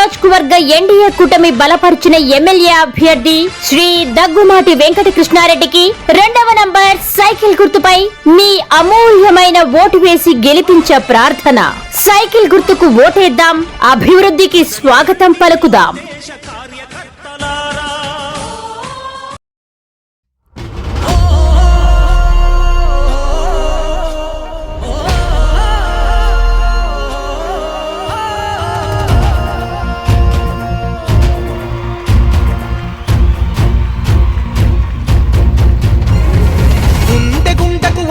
నియోజకవర్గ ఎన్డీఏ కూటమి బలపరిచిన ఎమ్మెల్యే అభ్యర్థి శ్రీ దగ్గుమాటి వెంకట కృష్ణారెడ్డికి రెండవ నంబర్ సైకిల్ గుర్తుపై మీ అమూల్యమైన ఓటు వేసి గెలిపించే ప్రార్థన. సైకిల్ గుర్తుకు ఓటేద్దాం అభివృద్ధికి స్వాగతం పలుకుదాం.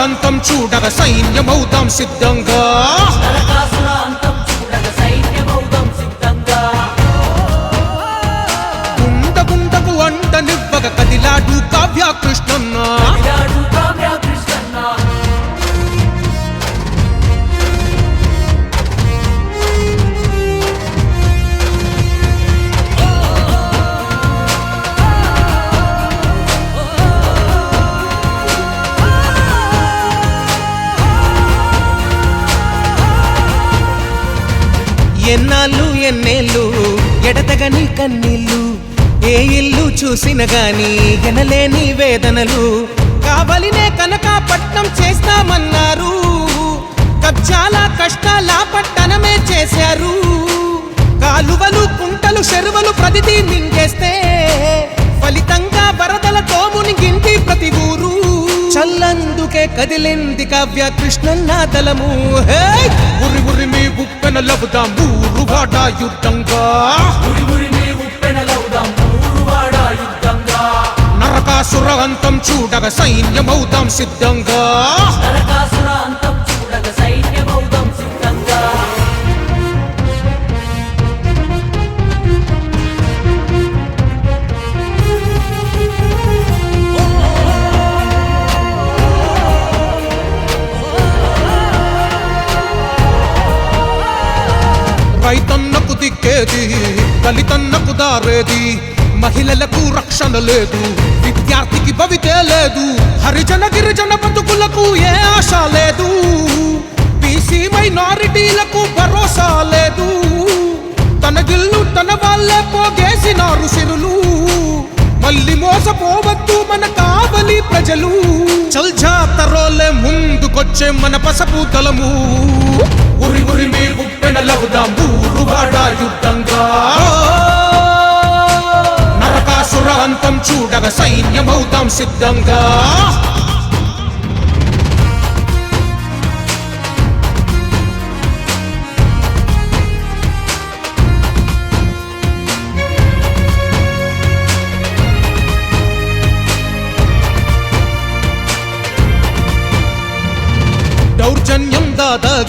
అంతం చూడగ సైన్యమవుతాం సిద్ధంగా. గుండ గుండకు అంట నివ్వగ కదిలాడు కావ్య కృష్ణన్న ఎన్నాళ్ళు ఎన్నేళ్ళు ఎడతగని కన్నీళ్ళు ఏ ఇల్లు చూసిన గాని గనలేని వేదనలు. కావలినే కనకాపట్నం చేస్తామన్నారు. చాలా కష్టాల పట్టణమే చేశారు. కాలువలు కుంటలు చెరువులు ప్రతిదీ మింగేస్తే ఫలితంగా వరదలతో మునిగింటి ప్రతి ఊరు. చల్లందుకే కదిలింది కావ్య కృష్ణన్న తలము. హే! ఉరి ఉరి మీ ఉప్పెన లబుదాం ఊరు వాట యుద్ధంగా. నరకాసుర అంతం చూడగ సైన్యమవుతాం సిద్ధంగా. నరకాసురవంతం చూడగ సైన్యం దళితన్నకు దారేది. మహిళలకు రక్షణ లేదు. విద్యార్థికి భవితే లేదు. హరిజన గిరిజన బతుకులకు ఏ ఆశ లేదు. బీసీ మైనారిటీలకు భరోసా లేదు. తన గిల్లు తన వాళ్ళే పోగేసినారు సిరులు మళ్ళీ మోసపోవద్దు మన కావలి ప్రజలు. చల్ జాతరోలే ముందుకొచ్చే మన పసపు తలము ఉరి ఉరి మీ ఉప్పెన లవుదాం ఊరు యుద్ధంగా. నరకాసుర అంతం చూడగ సైన్యమవుతాం సిద్ధంగా.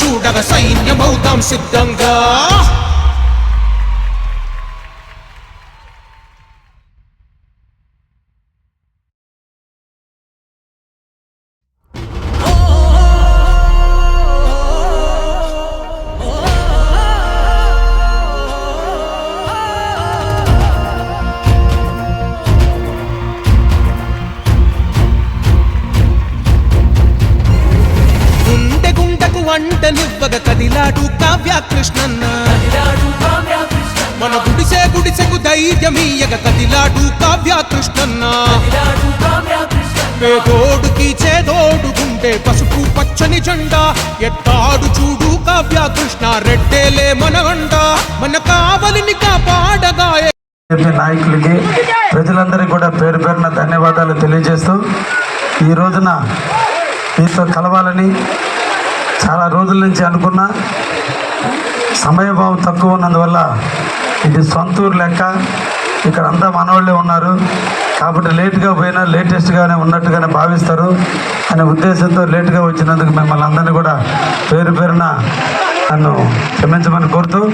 చూడగ సైన్యమవుతాం సిద్ధంగా. గుండెకు వంట నివ్వగ కదిలాడు కావ్య కృష్ణన్న. మన గుడిసే గుడిసెకు ధైర్యమీయగ కదిలాడు కావ్య కృష్ణన్న. పేదోడుకి చేదోడు గుండె పసుపు పచ్చని జెండా. ఎత్తాడు చూడు కావ్య కృష్ణ రెడ్డేలే మనగండ మన కావలిని కాపాడగా నాయకులకి ప్రజలందరికీ కూడా పేరు పేరున ధన్యవాదాలు తెలియజేస్తూ ఈ రోజున మీతో కలవాలని చాలా రోజుల నుంచి అనుకున్నా. సమయభావం తక్కువ ఉన్నందువల్ల ఇది సొంత ఊరు లెక్క. ఇక్కడ అంతా మనవాళ్ళే ఉన్నారు. కాబట్టి లేట్గా పోయినా లేటెస్ట్గానే ఉన్నట్టుగానే భావిస్తారు. అనే ఉద్దేశంతో లేట్గా వచ్చినందుకు మిమ్మల్ని అందరినీ కూడా పేరు పేరున నన్ను క్షమించమని కోరుతూ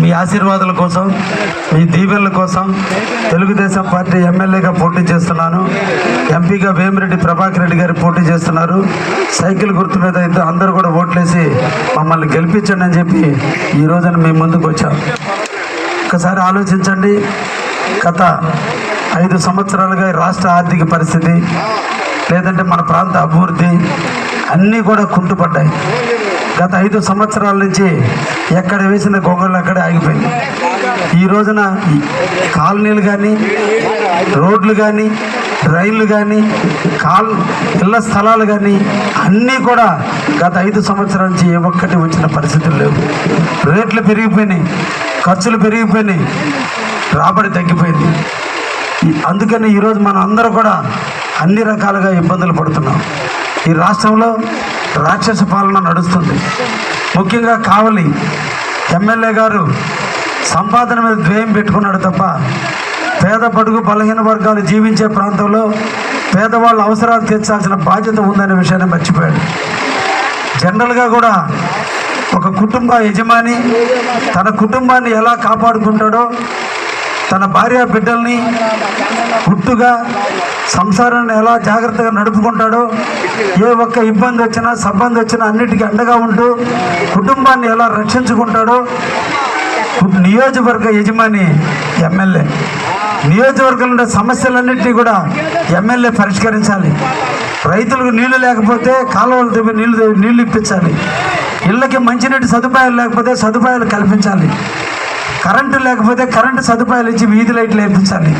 మీ ఆశీర్వాదాల కోసం మీ దీవెనల కోసం తెలుగుదేశం పార్టీ ఎమ్మెల్యేగా పోటీ చేస్తున్నాను. ఎంపీగా వేమిరెడ్డి ప్రభాకర్ రెడ్డి గారు పోటీ చేస్తున్నారు. సైకిల్ గుర్తు మీద ఇద్దరు అందరూ కూడా ఓట్లేసి మమ్మల్ని గెలిపించండి అని చెప్పి ఈ రోజున మీ ముందుకు వచ్చాం. ఒకసారి ఆలోచించండి. గత ఐదు సంవత్సరాలుగా రాష్ట్ర ఆర్థిక పరిస్థితి లేదంటే మన ప్రాంత అభివృద్ధి అన్నీ కూడా కుంటుపడ్డాయి. గత ఐదు సంవత్సరాల నుంచి ఎక్కడ వేసిన గొంగళ్ళు అక్కడే ఆగిపోయింది. ఈ రోజున కాలనీలు కానీ రోడ్లు కానీ రైళ్ళు కానీ కాల్ ఇళ్ళ స్థలాలు కానీ అన్నీ కూడా గత ఐదు సంవత్సరాల నుంచి ఏ ఒక్కటి వచ్చిన పరిస్థితులు లేవు. రేట్లు పెరిగిపోయినాయి ఖర్చులు పెరిగిపోయినాయి రాబడి తగ్గిపోయింది. అందుకని ఈరోజు మనం అందరూ కూడా అన్ని రకాలుగా ఇబ్బందులు పడుతున్నాం. ఈ రాష్ట్రంలో రాక్షస పాలన నడుస్తుంది. ముఖ్యంగా కావలి ఎమ్మెల్యే గారు సంపాదన మీద ద్వేయం పెట్టుకున్నాడు తప్ప పేద పడుగు బలహీన వర్గాలు జీవించే ప్రాంతంలో పేదవాళ్ళ అవసరాలు తీర్చాల్సిన బాధ్యత ఉందనే విషయాన్ని మర్చిపోయాడు. జనరల్గా కూడా ఒక కుటుంబ యజమాని తన కుటుంబాన్ని ఎలా కాపాడుకుంటాడో తన భార్య బిడ్డల్ని గుట్టుగా సంసారాన్ని ఎలా జాగ్రత్తగా నడుపుకుంటాడో ఏ ఒక్క ఇబ్బంది వచ్చినా సబ్బంది వచ్చినా అన్నిటికీ అండగా ఉంటూ కుటుంబాన్ని ఎలా రక్షించుకుంటాడో నియోజకవర్గ యజమాని ఎమ్మెల్యే. నియోజకవర్గంలో ఉండే సమస్యలన్నింటినీ కూడా ఎమ్మెల్యే పరిష్కరించాలి. రైతులకు నీళ్ళు లేకపోతే కాలువలు తెప్పి నీళ్ళు నీళ్ళు ఇప్పించాలి. ఇళ్ళకి మంచినీటి సదుపాయాలు లేకపోతే సదుపాయాలు కల్పించాలి. కరెంటు లేకపోతే కరెంటు సదుపాయాలు ఇచ్చి వీధి లైట్లు వేయించాలి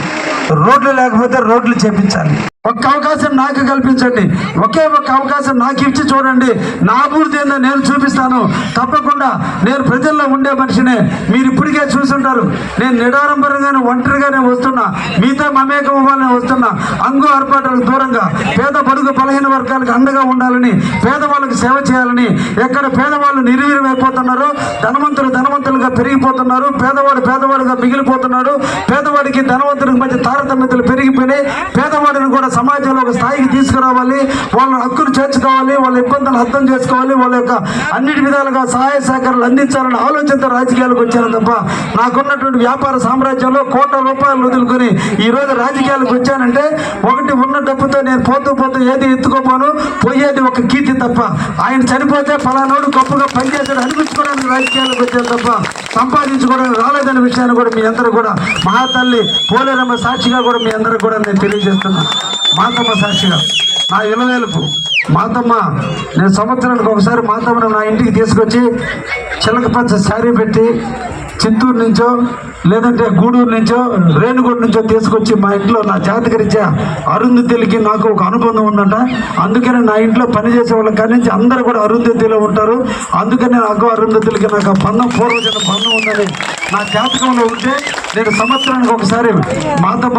రోడ్లు లేకపోతే రోడ్లు చేపించాలి. ఒక్క అవకాశం నాకు కల్పించండి. ఒకే ఒక్క అవకాశం నాకు ఇచ్చి చూడండి. నా అభివృద్ధి ఏందో నేను చూపిస్తాను. తప్పకుండా నేను ప్రజల్లో ఉండే మనిషినే. మీరు ఇప్పటికే చూసుంటారు. నేను నిడారంభరంగానే ఒంటరిగానే వస్తున్నా. మీతో మమేకం ఇవ్వాలని వస్తున్నా. అంగు ఆర్పాటాలకు దూరంగా పేద బడుగు బలహీన వర్గాలకు అండగా ఉండాలని పేదవాళ్ళకి సేవ చేయాలని ఎక్కడ పేదవాళ్ళు నిర్వీర్యం ధనవంతులు ధనవంతులుగా పెరిగిపోతున్నారు పేదవాడు పేదవాడుగా మిగిలిపోతున్నాడు పేదవాడికి ధనవంతుడికి మధ్య తారతమ్యతలు పెరిగిపోయినాయి పేదవాడిని కూడా సమాజంలో ఒక స్థాయికి తీసుకురావాలి వాళ్ళ హక్కులు చేర్చుకోవాలి వాళ్ళ ఇబ్బందులు అర్థం చేసుకోవాలి వాళ్ళ యొక్క అన్నిటి విధాలుగా సహాయ సహకారాలు అందించాలని ఆలోచనతో రాజకీయాలకు వచ్చాను తప్ప నాకున్నటువంటి వ్యాపార సామ్రాజ్యంలో కోట్ల రూపాయలు వదులుకొని ఈ రోజు రాజకీయాలకు వచ్చానంటే ఒకటి ఉన్న డబ్బుతో నేను పోతూ పోతూ ఏది ఎత్తుకోపోను పోయేది ఒక కీర్తి తప్ప. ఆయన చనిపోతే ఫలానోడు గొప్పగా పనిచేశాడు అనిపించుకోవడానికి రాజకీయాలకు వచ్చాను తప్ప సంపాదించుకోవడానికి రాలేదనే విషయాన్ని కూడా మీ అందరూ కూడా మహాతల్లి పోలేరమ్మ సాక్షిగా కూడా మీ అందరూ కూడా నేను తెలియజేస్తున్నాను. మాతమ్మ సాక్షిగా. నా ఇలవేలుపు. మాతమ్మ నేను సంవత్సరానికి ఒకసారి మాతమ్మను నా ఇంటికి తీసుకొచ్చి చిలకపచ్చ శారీ పెట్టి చిత్తూరు నుంచో లేదంటే గూడూరు నుంచో రేణుగూడ నుంచో తీసుకొచ్చి మా ఇంట్లో నా జాతకరీత్యా అరుంధతిలకి నాకు ఒక అనుబంధం ఉందంట. అందుకని నా ఇంట్లో పనిచేసే వాళ్ళ కాడి నుంచి అందరూ కూడా అరుంధతిలో ఉంటారు. అందుకని నాకు అరుంధతులకి నాకు ఆ బంధం పూర్వజన బంధం ఉందని నా జాతకంలో ఉంటే నేను సంవత్సరానికి ఒకసారి మాతమ్మ